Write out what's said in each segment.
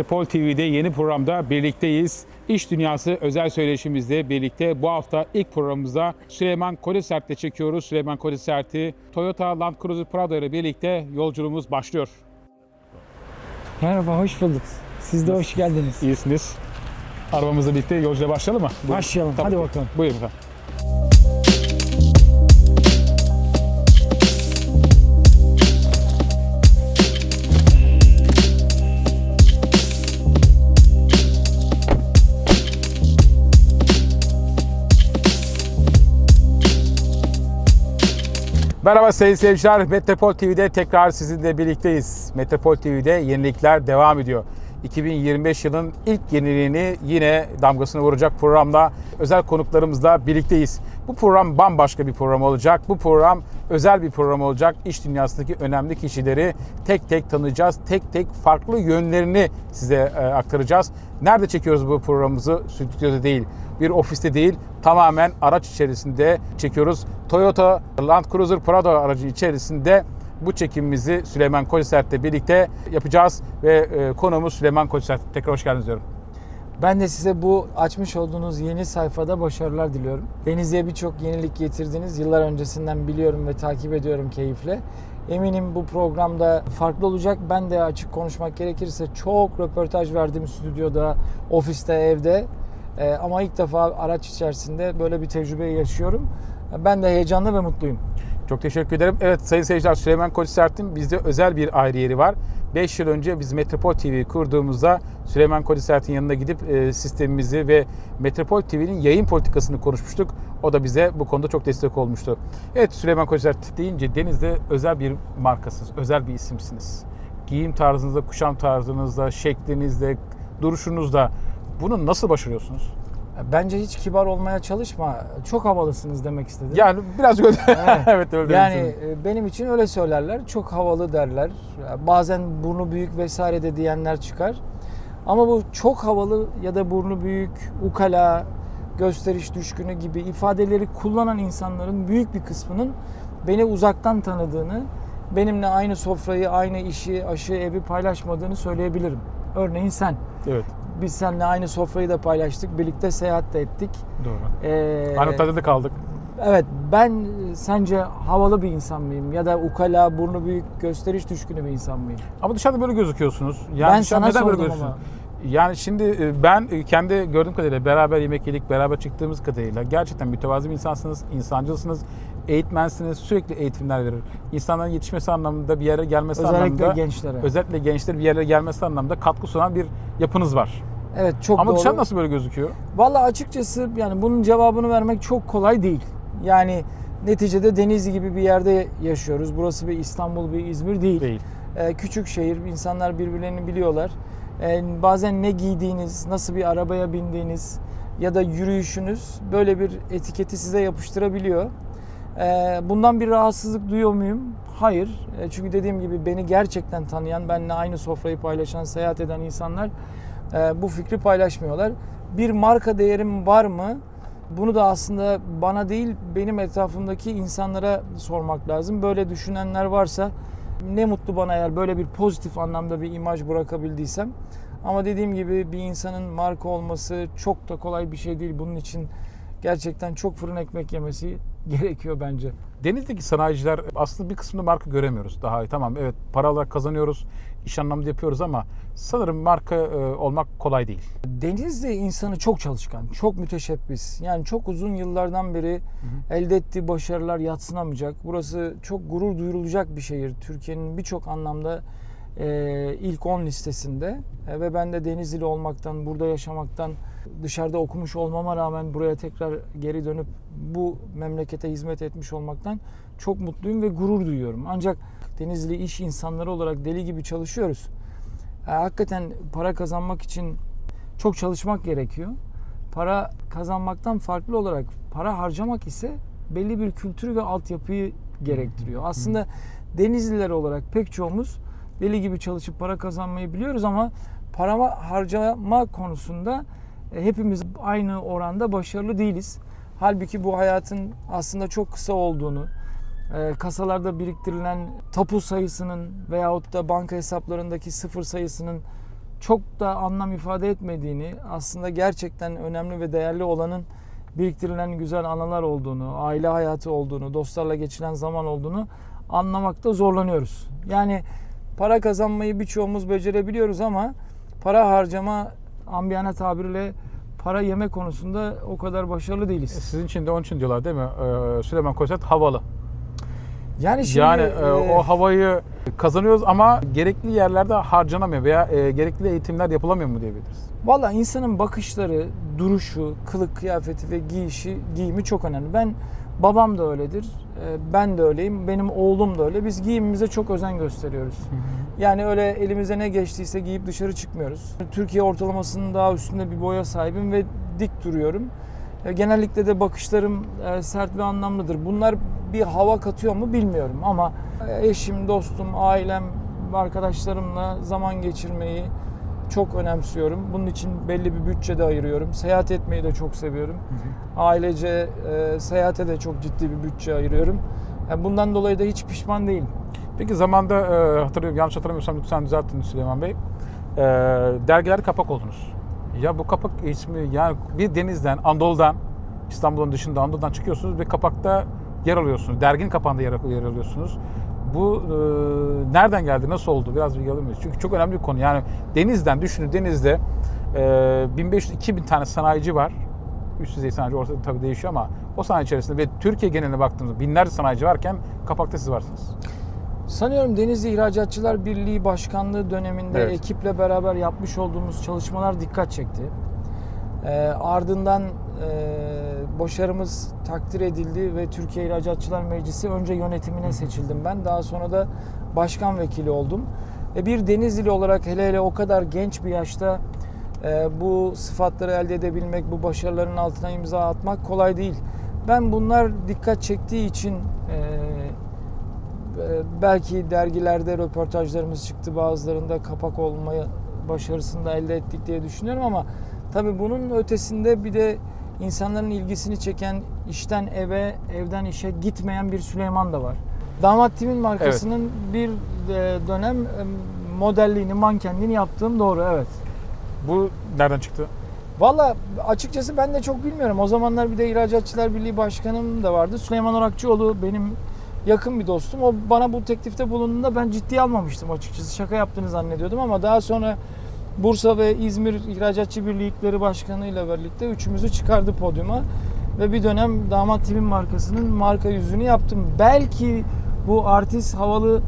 Metropol TV'de yeni programda birlikteyiz. İş Dünyası özel söyleşimizde birlikte bu hafta ilk programımızda Süleyman Kolisert'le çekiyoruz. Süleyman Kolisert'i Toyota Land Cruiser Prado ile birlikte yolculuğumuz başlıyor. Merhaba, hoş bulduk. Siz de hoş geldiniz. İyisiniz. Arabamızla birlikte yolculuğa başlayalım mı? Buyurun. Başlayalım, hadi bakalım. Buyurun efendim. Merhaba sayın seyirciler. Metropol TV'de tekrar sizinle birlikteyiz. Metropol TV'de yenilikler devam ediyor. 2025 yılın ilk yeniliğini yine damgasını vuracak programda özel konuklarımızla birlikteyiz. Bu program bambaşka bir program olacak. Bu program özel bir program olacak. İş dünyasındaki önemli kişileri tek tek tanıyacağız. Tek tek farklı yönlerini size e, aktaracağız. Nerede çekiyoruz bu programımızı? Stüdyoda değil, bir ofiste değil, tamamen araç içerisinde çekiyoruz. Toyota Land Cruiser Prado aracı içerisinde bu çekimimizi Süleyman Kolisert'le birlikte yapacağız ve e, konuğumuz Süleyman Kolisert. Tekrar hoş geldiniz diyorum. Ben de size bu açmış olduğunuz yeni sayfada başarılar diliyorum. Denizli'ye birçok yenilik getirdiniz. Yıllar öncesinden biliyorum ve takip ediyorum keyifle. Eminim bu programda farklı olacak. Ben de açık konuşmak gerekirse çok röportaj verdim stüdyoda, ofiste, evde. Ee, ama ilk defa araç içerisinde böyle bir tecrübeyi yaşıyorum. Ben de heyecanlı ve mutluyum. Çok teşekkür ederim. Evet sayın seyirciler Süleyman Kolisert'in bizde özel bir ayrı yeri var. 5 yıl önce biz Metropol TV kurduğumuzda Süleyman Kolisert'in yanına gidip e, sistemimizi ve Metropol TV'nin yayın politikasını konuşmuştuk. O da bize bu konuda çok destek olmuştu. Evet Süleyman Kolisert deyince Deniz'de özel bir markasınız, özel bir isimsiniz. Giyim tarzınızda, kuşam tarzınızda, şeklinizde, duruşunuzda bunu nasıl başarıyorsunuz? Bence hiç kibar olmaya çalışma. Çok havalısınız demek istedim. Yani biraz öyle. Evet. evet öyle Yani demek e, benim için öyle söylerler. Çok havalı derler. Bazen burnu büyük vesaire de diyenler çıkar. Ama bu çok havalı ya da burnu büyük, ukala, gösteriş düşkünü gibi ifadeleri kullanan insanların büyük bir kısmının beni uzaktan tanıdığını, benimle aynı sofrayı, aynı işi, aşı, evi paylaşmadığını söyleyebilirim. Örneğin sen. Evet Biz seninle aynı sofrayı da paylaştık. Birlikte seyahat de ettik. doğru. Ee, Aynı otelde kaldık. Evet ben sence havalı bir insan mıyım ya da ukala, burnu büyük, gösteriş düşkünü bir insan mıyım? Ama dışarıda böyle gözüküyorsunuz. Yani Ben sana neden böyle gözüküyorsunuz? Yani şimdi e, ben e, kendi gördüğüm kadarıyla beraber yemek yedik, beraber çıktığımız kadarıyla gerçekten mütevazı bir insansınız, insancılsınız, eğitmensiniz, sürekli eğitimler verir. İnsanların yetişmesi anlamında bir yere gelmesi Özellikle anlamında, gençlere. özellikle gençlerin bir yere gelmesi anlamında katkı sunan bir yapınız var. Evet çok Ama doğru. dışarı nasıl böyle gözüküyor? Vallahi açıkçası yani bunun cevabını vermek çok kolay değil. Yani neticede Denizli gibi bir yerde yaşıyoruz. Burası bir İstanbul, bir İzmir değil. Değil. Ee, küçük şehir, insanlar birbirlerini biliyorlar. Ee, bazen ne giydiğiniz, nasıl bir arabaya bindiğiniz ya da yürüyüşünüz böyle bir etiketi size yapıştırabiliyor. Ee, bundan bir rahatsızlık duyuyor muyum? Hayır. Ee, çünkü dediğim gibi beni gerçekten tanıyan, benimle aynı sofrayı paylaşan, seyahat eden insanlar e, bu fikri paylaşmıyorlar. Bir marka değerim var mı? Bunu da aslında bana değil benim etrafımdaki insanlara sormak lazım. Böyle düşünenler varsa ne mutlu bana eğer böyle bir pozitif anlamda bir imaj bırakabildiysem. Ama dediğim gibi bir insanın marka olması çok da kolay bir şey değil. Bunun için gerçekten çok fırın ekmek yemesi gerekiyor bence. Denizli'deki sanayiciler aslında bir kısmında marka göremiyoruz. Daha tamam evet para olarak kazanıyoruz, iş anlamında yapıyoruz ama sanırım marka e, olmak kolay değil. Denizli insanı çok çalışkan, çok müteşebbis. Yani çok uzun yıllardan beri elde ettiği başarılar yatsınamayacak. Burası çok gurur duyulacak bir şehir. Türkiye'nin birçok anlamda e, ilk 10 listesinde. E, ve ben de Denizli olmaktan, burada yaşamaktan, dışarıda okumuş olmama rağmen buraya tekrar geri dönüp bu memlekete hizmet etmiş olmaktan çok mutluyum ve gurur duyuyorum. Ancak Denizli iş insanları olarak deli gibi çalışıyoruz. E, hakikaten para kazanmak için çok çalışmak gerekiyor. Para kazanmaktan farklı olarak para harcamak ise belli bir kültürü ve altyapıyı gerektiriyor. Aslında Denizliler olarak pek çoğumuz deli gibi çalışıp para kazanmayı biliyoruz ama para harcama konusunda e, hepimiz aynı oranda başarılı değiliz. Halbuki bu hayatın aslında çok kısa olduğunu, kasalarda biriktirilen tapu sayısının veyahut da banka hesaplarındaki sıfır sayısının çok da anlam ifade etmediğini, aslında gerçekten önemli ve değerli olanın biriktirilen güzel anılar olduğunu, aile hayatı olduğunu, dostlarla geçiren zaman olduğunu anlamakta zorlanıyoruz. Yani para kazanmayı birçoğumuz becerebiliyoruz ama para harcama ambiyane tabiriyle para yeme konusunda o kadar başarılı değiliz. Sizin için de onun için diyorlar değil mi? Ee, Süleyman Koçet havalı. Yani şimdi yani e, e, o havayı kazanıyoruz ama gerekli yerlerde harcanamıyor veya e, gerekli eğitimler yapılamıyor mu diyebiliriz. Valla insanın bakışları, duruşu, kılık kıyafeti ve giyişi, giyimi çok önemli. Ben babam da öyledir. e, Ben de öyleyim. Benim oğlum da öyle. Biz giyimimize çok özen gösteriyoruz. Yani öyle elimize ne geçtiyse giyip dışarı çıkmıyoruz. Türkiye ortalamasının daha üstünde bir boya sahibim ve dik duruyorum. E, Genellikle de bakışlarım e, sert ve anlamlıdır. Bunlar bir hava katıyor mu bilmiyorum ama e, eşim, dostum, ailem, arkadaşlarımla zaman geçirmeyi çok önemsiyorum. Bunun için belli bir bütçe de ayırıyorum. Seyahat etmeyi de çok seviyorum. Ailece e, seyahate de çok ciddi bir bütçe ayırıyorum. Yani bundan dolayı da hiç pişman değilim. Peki zamanda e, hatırlıyorum yanlış hatırlamıyorsam lütfen düzeltin Süleyman Bey. E, dergiler kapak oldunuz. Ya bu kapak ismi yani bir denizden, Anadolu'dan, İstanbul'un dışında Anadolu'dan çıkıyorsunuz ve kapakta yer alıyorsunuz. Derginin kapağında yer, yer alıyorsunuz. Bu e, nereden geldi, nasıl oldu? Biraz bilgi alır mıyız? Çünkü çok önemli bir konu. Yani denizden, düşünün denizde e, 1500-2000 tane sanayici var. Üst düzey sanayici ortada tabii değişiyor ama o sanayi içerisinde ve Türkiye geneline baktığımızda binlerce sanayici varken kapakta siz varsınız. Sanıyorum Denizli İhracatçılar Birliği Başkanlığı döneminde Evet. ekiple beraber yapmış olduğumuz çalışmalar dikkat çekti. Ee, ardından e, başarımız takdir edildi ve Türkiye İhracatçılar Meclisi önce yönetimine seçildim ben. Daha sonra da başkan vekili oldum. E, bir Denizlili olarak hele hele o kadar genç bir yaşta e, bu sıfatları elde edebilmek, bu başarıların altına imza atmak kolay değil. Ben bunlar dikkat çektiği için e, ee, belki dergilerde röportajlarımız çıktı bazılarında kapak olmayı başarısını da elde ettik diye düşünüyorum ama tabii bunun ötesinde bir de insanların ilgisini çeken işten eve, evden işe gitmeyen bir Süleyman da var. Damat Tim'in markasının bir e, dönem e, modelliğini, mankenliğini yaptığım doğru evet. Bu nereden çıktı? Valla açıkçası ben de çok bilmiyorum. O zamanlar bir de İhracatçılar Birliği Başkanım da vardı. Süleyman Orakçıoğlu benim yakın bir dostum. O bana bu teklifte bulunduğunda ben ciddiye almamıştım açıkçası. Şaka yaptığını zannediyordum ama daha sonra Bursa ve İzmir İhracatçı Birlikleri Başkanı ile birlikte üçümüzü çıkardı podyuma. Ve bir dönem Damat Tim'in markasının marka yüzünü yaptım. Belki bu artist havalı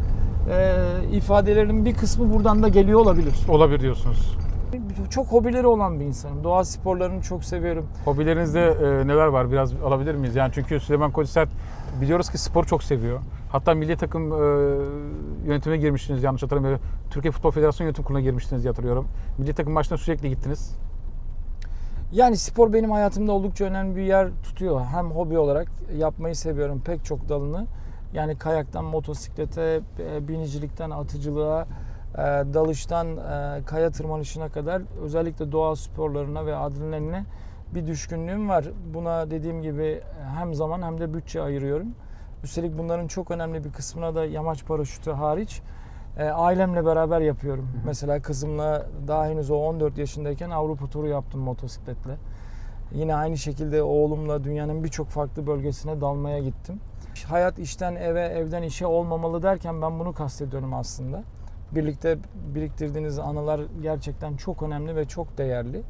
e, ifadelerin bir kısmı buradan da geliyor olabilir. Olabilir diyorsunuz. Çok hobileri olan bir insanım. Doğa sporlarını çok seviyorum. Hobilerinizde e, neler var? Biraz alabilir miyiz? Yani çünkü Süleyman Koçsert biliyoruz ki spor çok seviyor. Hatta milli takım e, yönetimine girmiştiniz yanlış hatırlamıyorum. Türkiye Futbol Federasyonu yönetim kuruluna girmiştiniz diye hatırlıyorum. Milli takım maçına sürekli gittiniz. Yani spor benim hayatımda oldukça önemli bir yer tutuyor. Hem hobi olarak yapmayı seviyorum pek çok dalını. Yani kayaktan motosiklete, e, binicilikten atıcılığa, e, dalıştan e, kaya tırmanışına kadar özellikle doğa sporlarına ve adrenaline bir düşkünlüğüm var. Buna dediğim gibi hem zaman hem de bütçe ayırıyorum. Üstelik bunların çok önemli bir kısmına da yamaç paraşütü hariç e, ailemle beraber yapıyorum. Mesela kızımla daha henüz o 14 yaşındayken Avrupa turu yaptım motosikletle. Yine aynı şekilde oğlumla dünyanın birçok farklı bölgesine dalmaya gittim. Hayat işten eve, evden işe olmamalı derken ben bunu kastediyorum aslında. Birlikte biriktirdiğiniz anılar gerçekten çok önemli ve çok değerli.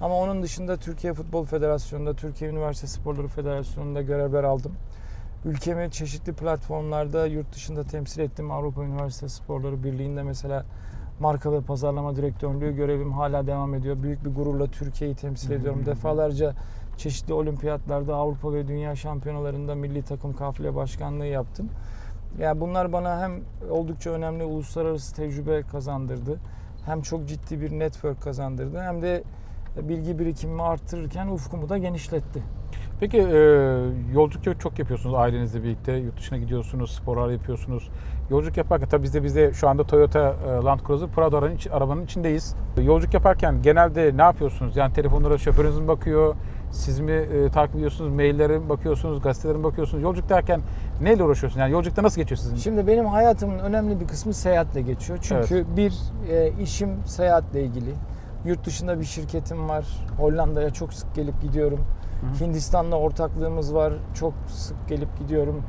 Ama onun dışında Türkiye Futbol Federasyonu'nda, Türkiye Üniversite Sporları Federasyonu'nda görevler aldım. Ülkemi çeşitli platformlarda yurt dışında temsil ettim. Avrupa Üniversite Sporları Birliği'nde mesela marka ve pazarlama direktörlüğü görevim hala devam ediyor. Büyük bir gururla Türkiye'yi temsil ediyorum. Defalarca çeşitli olimpiyatlarda, Avrupa ve dünya şampiyonalarında milli takım kafile başkanlığı yaptım. Yani bunlar bana hem oldukça önemli uluslararası tecrübe kazandırdı. Hem çok ciddi bir network kazandırdı. Hem de bilgi birikimimi arttırırken ufkumu da genişletti. Peki e, yolculuk çok yapıyorsunuz ailenizle birlikte. Yurt dışına gidiyorsunuz, sporlar yapıyorsunuz. Yolculuk yaparken tabii biz de biz de şu anda Toyota e, Land Cruiser Prado arabanın, iç- arabanın içindeyiz. Yolculuk yaparken genelde ne yapıyorsunuz? Yani telefonlara şoförünüz mü bakıyor? Siz mi e, takip ediyorsunuz, maillere mi bakıyorsunuz, gazetelere mi bakıyorsunuz? Yolculuk derken neyle uğraşıyorsunuz? Yani yolculukta nasıl geçiyor sizin? Şimdi benim hayatımın önemli bir kısmı seyahatle geçiyor. Çünkü bir e, işim seyahatle ilgili. Yurt dışında bir şirketim var. Hollanda'ya çok sık gelip gidiyorum. Hindistan'la ortaklığımız var. Çok sık gelip gidiyorum.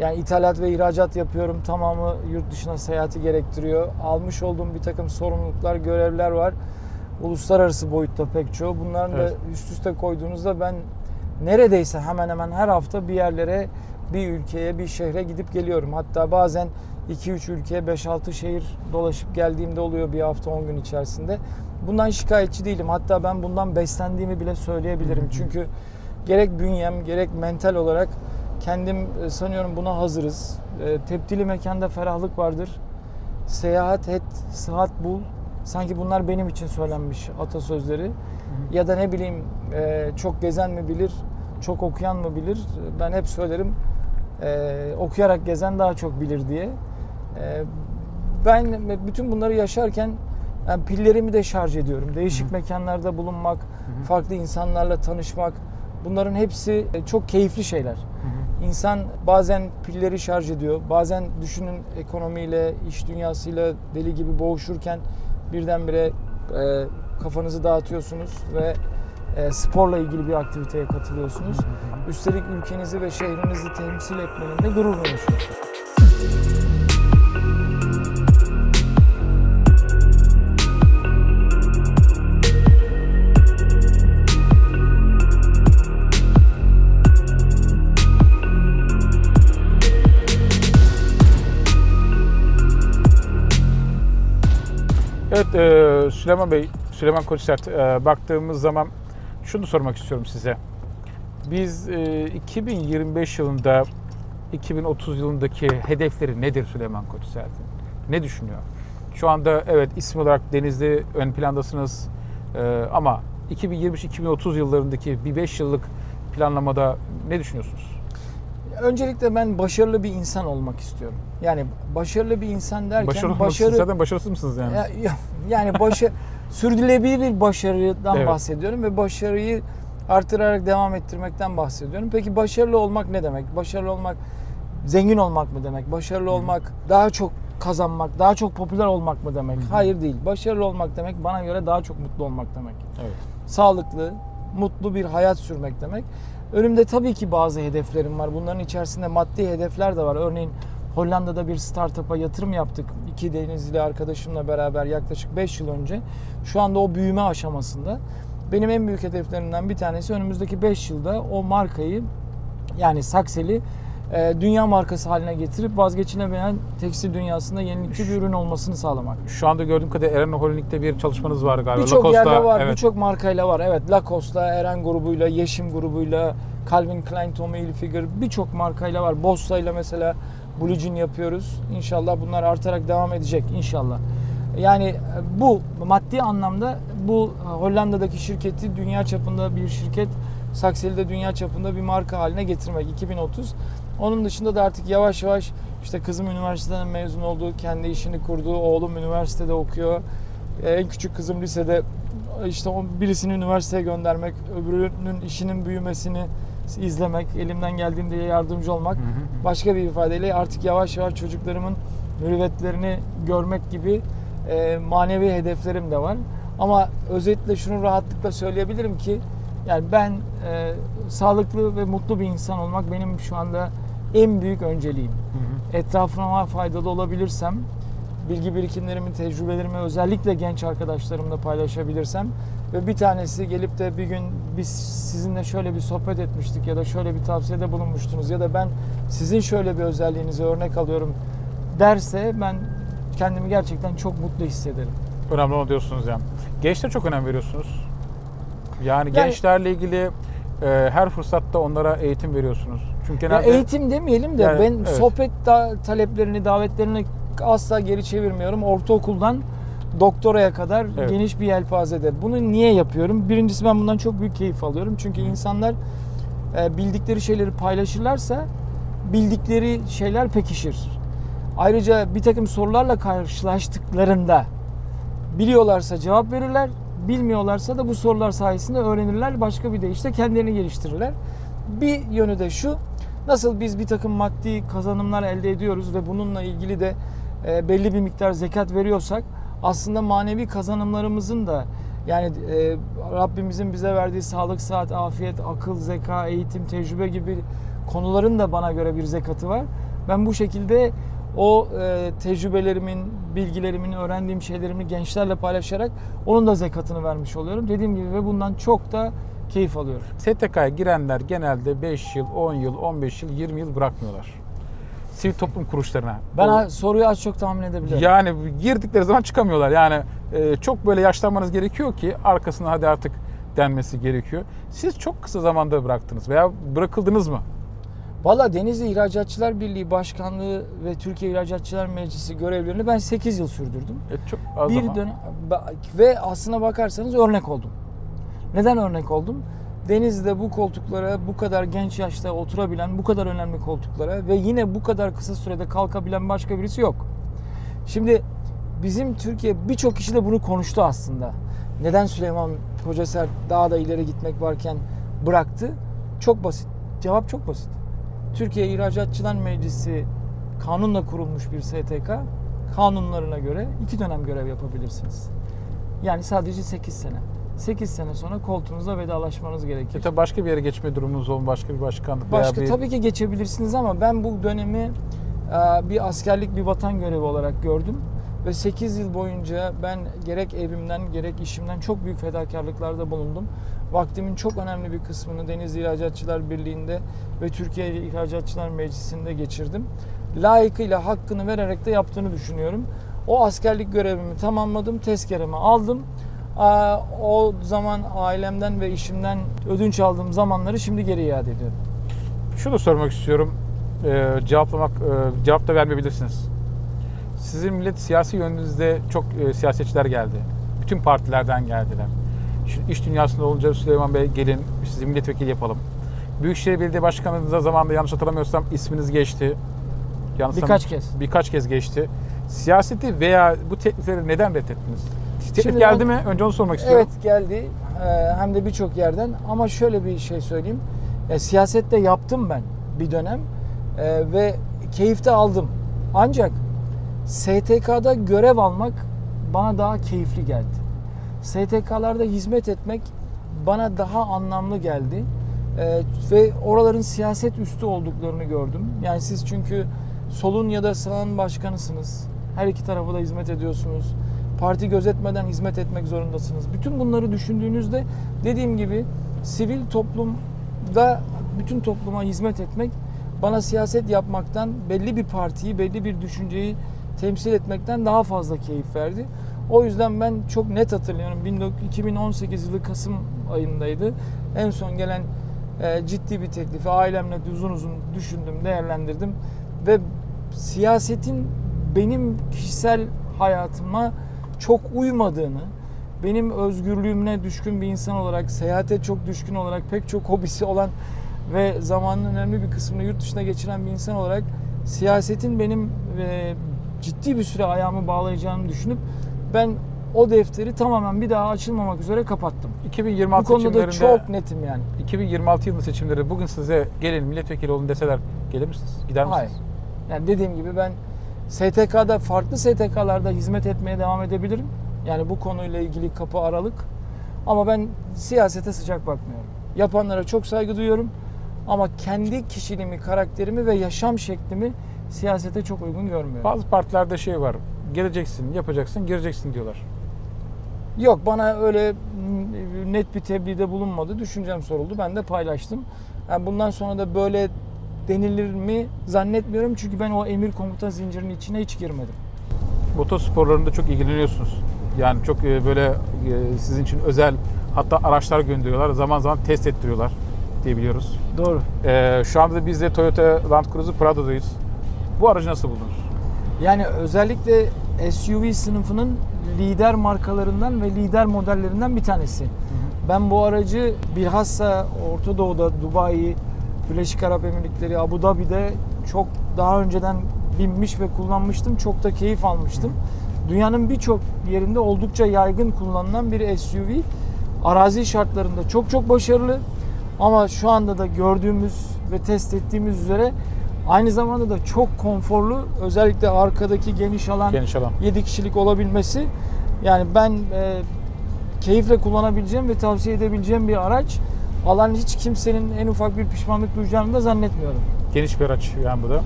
Yani ithalat ve ihracat yapıyorum. Tamamı yurt dışına seyahati gerektiriyor. Almış olduğum bir takım sorumluluklar, görevler var. Uluslararası boyutta pek çoğu. Bunların Evet. da üst üste koyduğunuzda ben neredeyse hemen hemen her hafta bir yerlere, bir ülkeye, bir şehre gidip geliyorum. Hatta bazen 2-3 ülkeye 5-6 şehir dolaşıp geldiğimde oluyor bir hafta 10 gün içerisinde. Bundan şikayetçi değilim. Hatta ben bundan beslendiğimi bile söyleyebilirim. Çünkü gerek bünyem gerek mental olarak kendim e, sanıyorum buna hazırız. E, Tepdili mekanda ferahlık vardır. Seyahat et, sıhhat bul. Sanki bunlar benim için söylenmiş atasözleri. Ya da ne bileyim e, çok gezen mi bilir, çok okuyan mı bilir. Ben hep söylerim e, okuyarak gezen daha çok bilir diye. E, ben bütün bunları yaşarken yani pillerimi de şarj ediyorum. Değişik mekanlarda bulunmak, farklı insanlarla tanışmak. Bunların hepsi e, çok keyifli şeyler. İnsan bazen pilleri şarj ediyor. Bazen düşünün ekonomiyle, iş dünyasıyla deli gibi boğuşurken birdenbire e, kafanızı dağıtıyorsunuz ve e, sporla ilgili bir aktiviteye katılıyorsunuz. Üstelik ülkenizi ve şehrinizi temsil etmenin de gurur duyuyorsunuz. Evet e, Süleyman Bey, Süleyman Koçsert e, baktığımız zaman şunu sormak istiyorum size. Biz e, 2025 yılında 2030 yılındaki hedefleri nedir Süleyman Koçsert'in? Ne düşünüyor? Şu anda evet isim olarak Denizli ön plandasınız e, ama 2023-2030 yıllarındaki bir 5 yıllık planlamada ne düşünüyorsunuz? Öncelikle ben başarılı bir insan olmak istiyorum. Yani başarılı bir insan derken Başarılı başarı Zaten başarısız mısınız yani? Ya- ya- yani başa sürdürülebilir bir başarıdan Evet. bahsediyorum ve başarıyı artırarak devam ettirmekten bahsediyorum. Peki başarılı olmak ne demek? Başarılı olmak zengin olmak mı demek? Başarılı olmak daha çok kazanmak, daha çok popüler olmak mı demek? Hayır değil. Başarılı olmak demek bana göre daha çok mutlu olmak demek. Evet. Sağlıklı, mutlu bir hayat sürmek demek. Önümde tabii ki bazı hedeflerim var. Bunların içerisinde maddi hedefler de var. Örneğin Hollanda'da bir startup'a yatırım yaptık. İki Denizli arkadaşımla beraber yaklaşık 5 yıl önce. Şu anda o büyüme aşamasında. Benim en büyük hedeflerimden bir tanesi önümüzdeki 5 yılda o markayı yani Saksel'i e, dünya markası haline getirip vazgeçilemeyen tekstil dünyasında yenilikçi bir ürün olmasını sağlamak. Şu anda gördüğüm kadarıyla Eren Holding'de bir çalışmanız var galiba. Birçok yerde var, evet. birçok markayla var. Evet, Lacoste'la, Eren grubuyla, Yeşim grubuyla, Calvin Klein, Tommy Hilfiger birçok markayla var. Bossa'yla mesela Blue Jean yapıyoruz. İnşallah bunlar artarak devam edecek inşallah. Yani e, bu maddi anlamda bu e, Hollanda'daki şirketi dünya çapında bir şirket Saksel'i de dünya çapında bir marka haline getirmek 2030. Onun dışında da artık yavaş yavaş işte kızım üniversiteden mezun oldu, kendi işini kurdu, oğlum üniversitede okuyor. Ee, En küçük kızım lisede işte birisini üniversiteye göndermek, öbürünün işinin büyümesini izlemek, elimden geldiğinde yardımcı olmak. Hı hı. Başka bir ifadeyle artık yavaş yavaş çocuklarımın mürüvvetlerini görmek gibi e, manevi hedeflerim de var. Ama özetle şunu rahatlıkla söyleyebilirim ki yani ben e, sağlıklı ve mutlu bir insan olmak benim şu anda en büyük önceliğim. Hı hı. Etrafıma faydalı olabilirsem, bilgi birikimlerimi, tecrübelerimi özellikle genç arkadaşlarımla paylaşabilirsem ve bir tanesi gelip de bir gün biz sizinle şöyle bir sohbet etmiştik ya da şöyle bir tavsiyede bulunmuştunuz ya da ben sizin şöyle bir özelliğinizi örnek alıyorum derse ben kendimi gerçekten çok mutlu hissederim. Önemli olan diyorsunuz yani. Gençlere çok önem veriyorsunuz. Yani, Yani- gençlerle ilgili e, her fırsatta onlara eğitim veriyorsunuz. Çünkü Ya genelde eğitim demeyelim de Yani, ben evet. sohbet da, taleplerini, davetlerini asla geri çevirmiyorum. Ortaokuldan doktoraya kadar Evet. geniş bir yelpazede. Bunu niye yapıyorum? Birincisi ben bundan çok büyük keyif alıyorum. Çünkü insanlar e, bildikleri şeyleri paylaşırlarsa bildikleri şeyler pekişir. Ayrıca bir takım sorularla karşılaştıklarında biliyorlarsa cevap verirler, Bilmiyorlarsa da bu sorular sayesinde öğrenirler. Başka bir deyişle kendilerini geliştirirler. Bir yönü de şu. Nasıl biz bir takım maddi kazanımlar elde ediyoruz ve bununla ilgili de e, belli bir miktar zekat veriyorsak aslında manevi kazanımlarımızın da yani e, Rabbimizin bize verdiği sağlık, saat, afiyet, akıl, zeka, eğitim, tecrübe gibi konuların da bana göre bir zekatı var. Ben bu şekilde o e, tecrübelerimin, bilgilerimin, öğrendiğim şeylerimi gençlerle paylaşarak onun da zekatını vermiş oluyorum. Dediğim gibi ve bundan çok da keyif alıyorum. STK'ya girenler genelde 5 yıl, 10 yıl, 15 yıl, 20 yıl bırakmıyorlar. Sivil toplum kuruluşlarına. Ben ha- soruyu az çok tahmin edebiliyorum. Yani girdikleri zaman çıkamıyorlar. Yani e, çok böyle yaşlanmanız gerekiyor ki arkasına hadi artık denmesi gerekiyor. Siz çok kısa zamanda bıraktınız veya bırakıldınız mı? Valla Denizli İhracatçılar Birliği Başkanlığı ve Türkiye İhracatçılar Meclisi görevlerini ben 8 yıl sürdürdüm. E, çok az bir zaman. dönem ve aslına bakarsanız örnek oldum. Neden örnek oldum? Denizli'de bu koltuklara bu kadar genç yaşta oturabilen, bu kadar önemli koltuklara ve yine bu kadar kısa sürede kalkabilen başka birisi yok. Şimdi bizim Türkiye birçok kişi de bunu konuştu aslında. Neden Süleyman Kocaser daha da ileri gitmek varken bıraktı? Çok basit. Cevap çok basit. Türkiye İhracatçılar Meclisi kanunla kurulmuş bir STK. Kanunlarına göre iki dönem görev yapabilirsiniz. Yani sadece 8 sene. 8 sene sonra koltuğunuza vedalaşmanız gerekir. E, tabii başka bir yere geçme durumunuz olun, başka bir başkanlık veya Başka bir... tabii ki geçebilirsiniz ama ben bu dönemi e, bir askerlik, bir vatan görevi olarak gördüm. Ve 8 yıl boyunca ben gerek evimden gerek işimden çok büyük fedakarlıklarda bulundum. Vaktimin çok önemli bir kısmını Denizli İhracatçılar Birliği'nde ve Türkiye İhracatçılar Meclisi'nde geçirdim. Layıkıyla hakkını vererek de yaptığını düşünüyorum. O askerlik görevimi tamamladım, tezkeremi aldım. O zaman ailemden ve işimden ödünç aldığım zamanları şimdi geri iade ediyorum. Şunu sormak istiyorum. Ee, cevaplamak, e, cevap da vermeyebilirsiniz. Sizin millet siyasi yönünüzde çok e, siyasetçiler geldi. Bütün partilerden geldiler. Şimdi iş dünyasında olunca Süleyman Bey gelin sizi milletvekili yapalım. Büyükşehir Belediye Başkanlığı'nda zamanında yanlış hatırlamıyorsam isminiz geçti. Yanlış Birkaç kez. Birkaç kez geçti. Siyaseti veya bu teklifleri neden reddettiniz? Teklif Şimdi geldi mi? Önce onu sormak istiyorum. Evet geldi Ee, hem de birçok yerden ama şöyle bir şey söyleyeyim. E, siyasette yaptım ben bir dönem E, ve keyif de aldım. Ancak STK'da görev almak bana daha keyifli geldi. STK'larda hizmet etmek bana daha anlamlı geldi. E, ve oraların siyaset üstü olduklarını gördüm. Yani siz çünkü solun ya da sağın başkanısınız. Her iki tarafa da hizmet ediyorsunuz. Parti gözetmeden hizmet etmek zorundasınız. Bütün bunları düşündüğünüzde dediğim gibi sivil toplumda bütün topluma hizmet etmek bana siyaset yapmaktan belli bir partiyi, belli bir düşünceyi temsil etmekten daha fazla keyif verdi. O yüzden ben çok net hatırlıyorum. 19- 2018 yılı Kasım ayındaydı. En son gelen e, ciddi bir teklifi ailemle uzun uzun düşündüm, değerlendirdim ve siyasetin benim kişisel hayatıma çok uymadığını, benim özgürlüğümle düşkün bir insan olarak, seyahate çok düşkün olarak, pek çok hobisi olan ve zamanın önemli bir kısmını yurt dışına geçiren bir insan olarak siyasetin benim e, ciddi bir süre ayağımı bağlayacağını düşünüp ben o defteri tamamen bir daha açılmamak üzere kapattım. Bu 2026 konuda da çok netim yani. 2026 yılı seçimleri bugün size gelin milletvekili olun deseler gelir misiniz? Gider misiniz? Hayır. Yani dediğim gibi ben STK'da farklı STK'larda hizmet etmeye devam edebilirim. Yani bu konuyla ilgili kapı aralık. Ama ben siyasete sıcak bakmıyorum. Yapanlara çok saygı duyuyorum. Ama kendi kişiliğimi, karakterimi ve yaşam şeklimi siyasete çok uygun görmüyorum. Bazı partilerde şey var. Geleceksin, yapacaksın, gireceksin diyorlar. Yok bana öyle net bir tebliğde bulunmadı. Düşüncem soruldu. Ben de paylaştım. Yani bundan sonra da böyle denilir mi zannetmiyorum. Çünkü ben o emir komuta zincirinin içine hiç girmedim. Motosporlarında çok ilgileniyorsunuz. Yani çok e, böyle e, sizin için özel hatta araçlar gönderiyorlar. Zaman zaman test ettiriyorlar diye biliyoruz. Doğru. E, şu anda biz de Toyota Land Cruiser Prado'dayız. Bu aracı nasıl buldunuz? Yani özellikle SUV sınıfının lider markalarından ve lider modellerinden bir tanesi. Ben bu aracı bilhassa Orta Doğu'da, Dubai, Birleşik Arap Emirlikleri, Abu Dhabi'de çok daha önceden binmiş ve kullanmıştım. Çok da keyif almıştım. dünyanın birçok yerinde oldukça yaygın kullanılan bir SUV. Arazi şartlarında çok çok başarılı. Ama şu anda da gördüğümüz ve test ettiğimiz üzere aynı zamanda da çok konforlu. Özellikle arkadaki geniş alan Geniş alan. 7 kişilik olabilmesi yani ben e, keyifle kullanabileceğim ve tavsiye edebileceğim bir araç. Alan hiç kimsenin en ufak bir pişmanlık duyacağını da zannetmiyorum. Geniş bir araç yani bu da.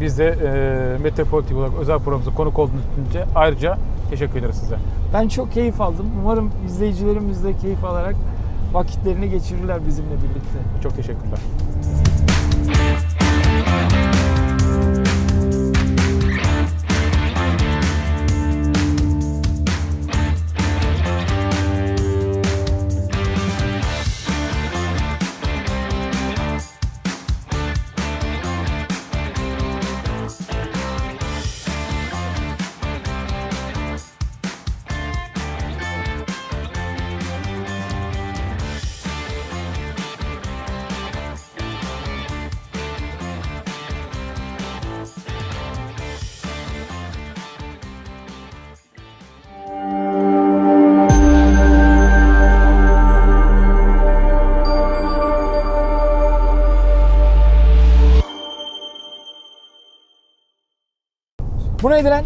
Biz de e, Metropol TV olarak özel programımıza konuk olduğunuz için ayrıca teşekkür ederiz size. Ben çok keyif aldım. Umarım izleyicilerimiz de keyif alarak vakitlerini geçirirler bizimle birlikte. Çok teşekkürler. Bu neydi lan?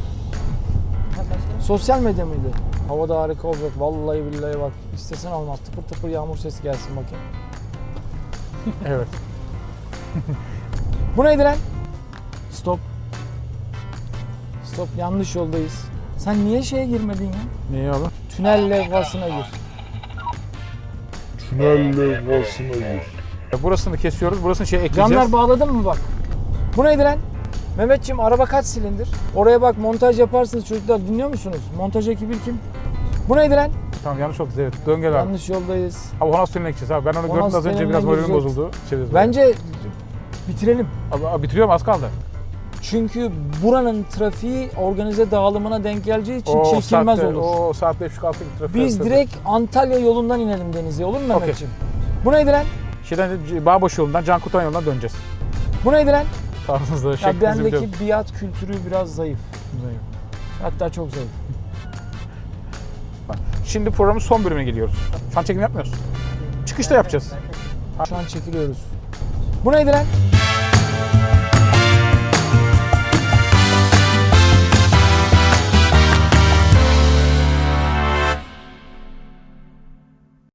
Sosyal medya mıydı? Havada harika olacak. Vallahi billahi bak. İstesen olmaz. Tıpır tıpır yağmur sesi gelsin bakayım. Evet. Bu neydi lan? Stop. Stop. Yanlış yoldayız. Sen niye şeye girmedin ya? Neyi oğlum? Tünel levhasına gir. Tünel levhasına gir. Ya Burasını kesiyoruz. Burasını şey ekleyeceğiz. Camlar bağladın mı bak? Bu neydi lan? Mehmetciğim araba kaç silindir? Oraya bak montaj yaparsınız çocuklar dinliyor musunuz? Montaj ekibi kim? Bu neydi lan? Tamam yanlış oldu. Evet. Döngel abi. Yanlış yoldayız. Abi Honaz tüneline gideceğiz abi. Ben onu Honaz gördüm az önce biraz moralim bozuldu. Çeviriyoruz Bence bitirelim. Abi, abi bitiriyorum az kaldı. Çünkü buranın trafiği organize dağılımına denk geleceği için O çekilmez saatte, olur. O saat 5.30 6 bir trafik. Biz direkt Antalya yolundan inelim denize olur mu. Mehmetciğim? Bu neydi lan? Şeyden, Bağboş yolundan, Can Kutan yolundan döneceğiz. Bu neydi lan? Tarzınızda Ya şeklinizi bendeki biliyorum. biat kültürü biraz zayıf. Hatta çok zayıf. Şimdi programın son bölümüne geliyoruz. Şu an çekim yapmıyoruz. Çıkışta yapacağız. Şu an çekiliyoruz. Bu neydi lan?